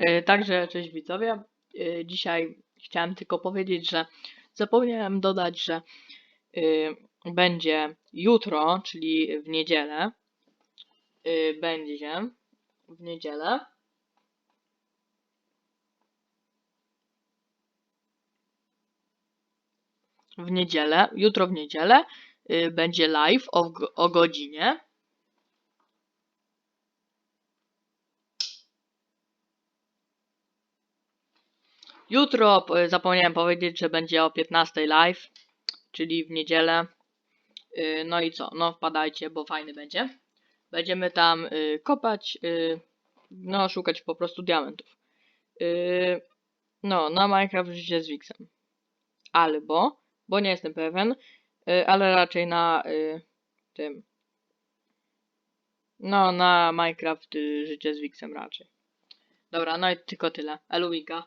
E, Także cześć widzowie. E, Dzisiaj chciałem tylko powiedzieć, że zapomniałem dodać, że e, będzie jutro, czyli w niedzielę. Będzie w niedzielę. W niedzielę, jutro w niedzielę będzie live o, o godzinie. Jutro po- zapomniałem powiedzieć, że będzie o 15 live, czyli w niedzielę. Yy, No i co? No wpadajcie, bo fajny będzie. Będziemy tam yy, kopać, yy, no szukać po prostu diamentów. No, na Minecraft życie z Wixem. Albo, bo nie jestem pewien, ale raczej na tym. No, na Minecraft życie z Wixem raczej. Dobra, no i tylko tyle. Eluika.